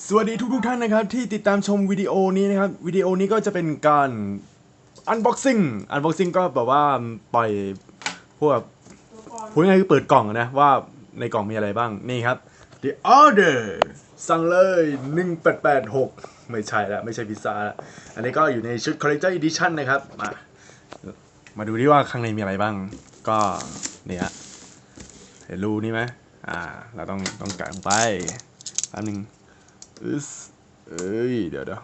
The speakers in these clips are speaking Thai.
สวัสดีทุกๆท่านนะครับ ที่ติดตามชมวิดีโอนี้นะครับวิดีโอนี้ก็จะเป็นการ unboxing unboxing ก็แบบว่าปล่อยพวกพูดง่ายคือเปิดกล่องนะว่าในกล่องมีอะไรบ้างนี่ครับ The Order สั่งเลย 1886 ไม่ใช่ละไม่ใช่พิซซ่าละอันนี้ก็อยู่ในชุด Collector Edition นะครับ มา มาดูดิว่าข้างในมีอะไรบ้าง ก็เนี่ยเห็นรูนี่ไหมอ่า เราต้องต้องกัดลงไปแป๊บนึง อึสเอ้ย เดี๋ยวเดี๋ยว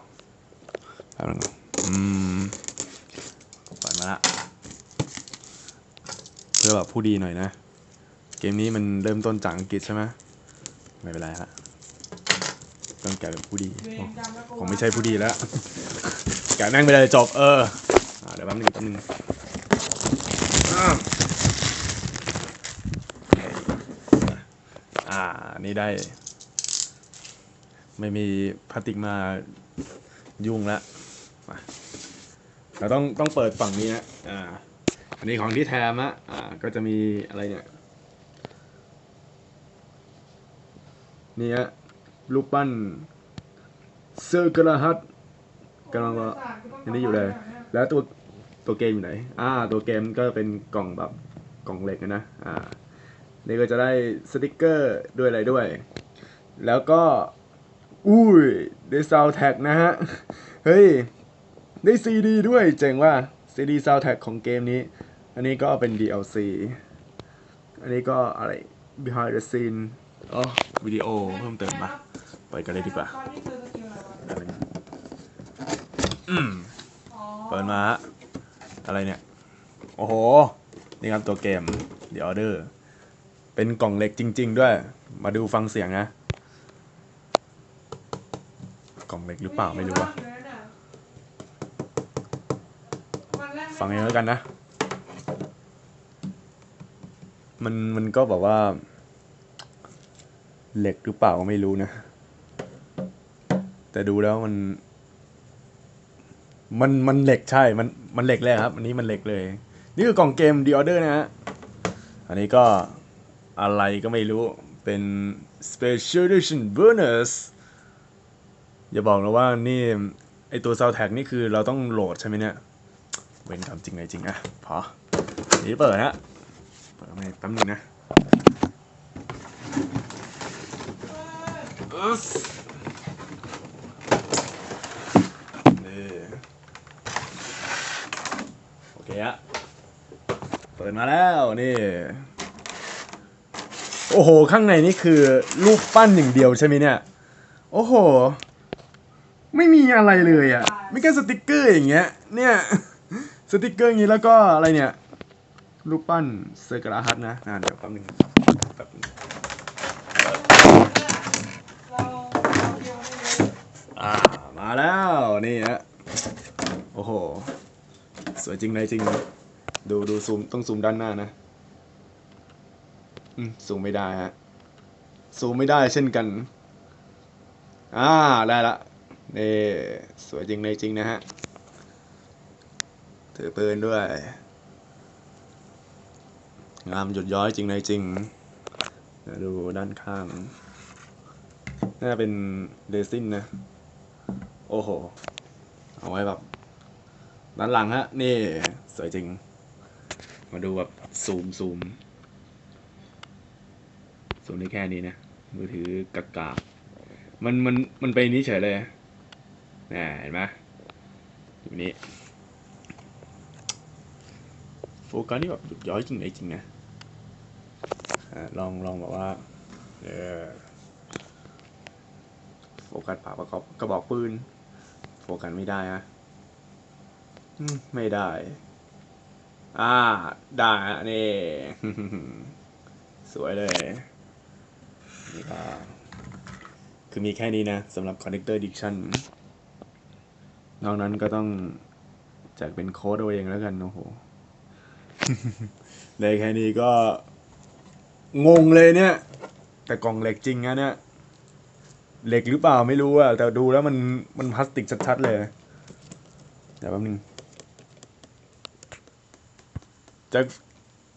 แป๊บนึงอืมเปิดมาละเพื่อแบบผู้ดีหน่อยนะ เกมนี้มันเริ่มต้นจากอังกฤษใช่ไหมไม่เป็นไรฮะต้องแกะเป็นผู้ดีโอ้ผมไม่ใช่ผู้ดีแล้ว แกะแม่งไปเลยจบ เอออ่าเดี๋ยวแป๊บนึงแป๊บนึงอ่าอ่านี่ได้ ไม่มีพลาสติกมายุ่งละเราต้องต้องเปิดฝั่งนี้นะอ่า อันนี้ของที่แถมอะอ่า ก็จะมีอะไรเนี่ย นี่ฮะรูปปั้นเซอร์กระหัตกำลังว่าอันนี้อยู่เลย แล้วตัวตัวเกมอยู่ไหน อ่า ตัวเกมก็เป็นกล่องแบบกล่องเหล็กอะนะ อ่า นี่ก็จะได้สติกเกอร์ด้วยอะไรด้วย แล้วก็ อุ้ย ได้ซาวแท็กนะฮะ เฮ้ย ได้ซีดีด้วยเจ๋งว่าซีดีซาวแท็กของเกมนี้ อันนี้ก็เป็น DLC อันนี้ก็อะไร behind the scene อ๋อวิดีโอเพิ่มเติมมาไปกันเลยดีกว่าอืมเปิดมาฮะอะไรเนี่ย โอ้โห นี่ครับตัวเกม The Order เป็นกล่องเล็กจริง ๆ ด้วย มาดูฟังเสียงนะ กล่องเล็ก หรือเปล่าไม่รู้อะฟังเองแล้วกันนะ มันมันก็แบบว่า เหล็กหรือเปล่าก็ไม่รู้นะ แต่ดูแล้วมัน มันมันเหล็กใช่ มันมันเหล็กเลยครับ อันนี้มันเหล็กเลย นี่คือกล่องเกม The Order นะฮะ อันนี้ก็อะไรก็ไม่รู้ เป็น Special Edition Bonus อย่าบอกนะว่านี่ไอตัวซาวแท็กนี่คือเราต้องโหลดใช่ไหมเนี่ย เว้นคำจริงเลยจริงอะพอนี่เปิดนะเปิดมาแป๊บนึงนะนี่โอเคอะเปิดมาแล้วนี่ โอ้โห ข้างในนี่คือรูปปั้นอย่างเดียวใช่ไหมเนี่ย โอ้โห ไม่มีอะไรเลยอะไม่แค่สติกเกอร์อย่างเงี้ย เนี่ยสติกเกอร์อย่างงี้แล้วก็อะไรเนี่ยรูปปั้นเซอร์กราฮัตนะอ่าเดี๋ยวแป๊บนึงแป๊บนึงอ่ามาแล้วนี่ฮะโอ้โหสวยจริงเลยจริง ดูดูซูมต้องซูมด้านหน้านะอืมซูมไม่ได้ฮะซูมไม่ได้เช่นกัน อ่าได้ละ นี่สวยจริงเลยจริงนะฮะ ถือปืนด้วย งามหยุดย้อยจริงเลยจริง ดูด้านข้าง น่าเป็นเรซินนะ โอ้โห เอาไว้แบบ ด้านหลังฮะ นี่ สวยจริง มาดูแบบซูมซูมซูมได้แค่นี้นะ มือถือกากามันมันมันไปนี้เฉยเลย น่เห็นไหมอยู่นี่โฟกัสนี่แบบหยุดย้อยจริงเลยจริงนะอะลองลองแบบว่าเออโฟกัสปากประกอบกระบอกปืน โฟกัสไม่ได้อะไม่ได้ อ่า ได้อะนี่ สวยเลย นี่ก็คือมีแค่นี้นะสำหรับ Connector Diction นอกนั้นก็ต้องแจกเป็นโค้ดเอาเองแล้วกันโอ้โหได้แค่นี้ก็ งงเลยเนี่ย แต่กล่องเหล็กจริงนะเนี่ยเหล็กหรือเปล่าไม่รู้อะแต่ดูแล้วมันมันพลาสติกชัดๆเลย เดี๋ยวแป๊บนึงจาก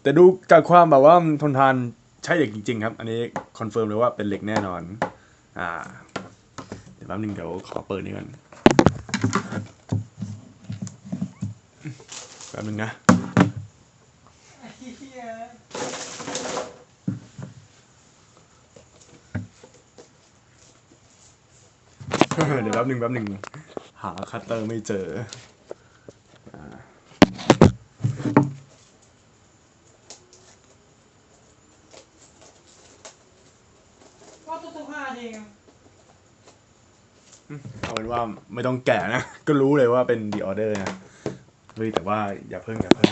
แต่ดูจากความแบบว่าทนทานใช่เหล็กจริง ๆ ครับ อันนี้คอนเฟิร์มเลยว่าเป็นเหล็กแน่นอน อ่า เดี๋ยวแป๊บนึงเดี๋ยวขอเปิดนี่ก่อน แป๊บนึงนะเดี๋ยวแป๊บนึงแป๊บนึงหาคัตเตอร์ไม่เจออ่าก็ทุกๆห้านาทีไง เอาเป็นว่าไม่ต้องแกะนะ ก็รู้เลยว่าเป็น The Order นะเฮ้ยแต่ว่าอย่าเพิ่งอย่าเพิ่ง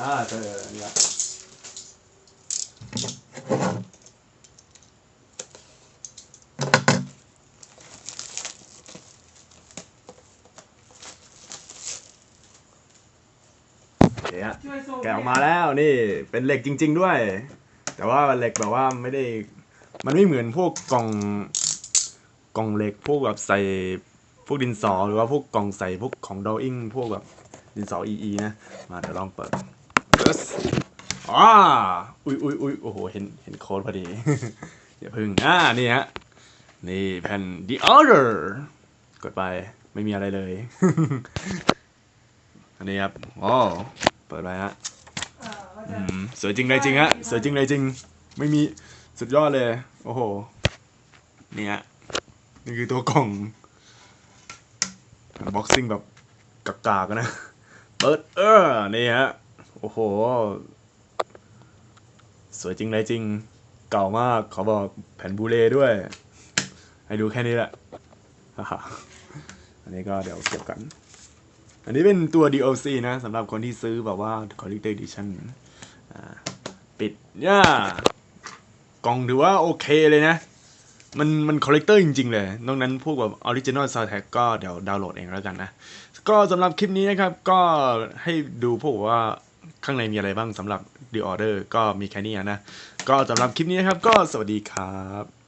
อ่าเจออันนี้ละโอเคฮะช่วยโซ่แกะออกมาแล้วนี่เป็นเหล็กจริง ๆ ด้วย แต่ว่าเหล็กแบบว่าไม่ได้ มันไม่เหมือนพวกกล่องกล่องเหล็กพวกแบบใส่พวกดินสอหรือว่าพวกกล่องใส่พวกของดออิงพวกแบบดินสออีนะมาเดี๋ยวลองเปิด Yes อ่าอุ้ยอุ้ยอุ้ยโอ้โหเห็นเห็นโค้ดพอดีอย่าพึ่งอ่านี่ฮะนี่แผ่น The Order กดไปไม่มีอะไรเลย อันนี้ครับโอ้เปิดไปฮะอ่าก็อืจะมสวยจริงเลยจริงฮะสวยจริงเลยจริง ไม่มีสุดยอดเลย โอ้โหนี่ฮะนี่คือตัวกล่องบ็อกซิ่งแบบกากๆอะนะ เปิดเออ นี่ฮะ โอ้โห สวยจริงเลยจริง เก่ามาก ขอบอกแผ่นบูเลด้วย ให้ดูแค่นี้แหละ อันนี้ก็เดี๋ยวเก็บกัน อันนี้เป็นตัว DLC นะสำหรับคนที่ซื้อแบบว่า Collector Edition ปิดเนี่ย กล่องถือว่าโอเคเลยนะ มันมันคอลเลกเตอร์จริง ๆ เลย นอกนั้นพวกแบบออริจินอลซาวแท็กก็เดี๋ยวดาวน์โหลดเองแล้วกันนะ ก็สำหรับคลิปนี้นะครับ ก็ให้ดูพวกว่าข้างในมีอะไรบ้างสำหรับ The Order ก็มีแค่นี้นะ ก็สำหรับคลิปนี้นะครับ ก็สวัสดีครับ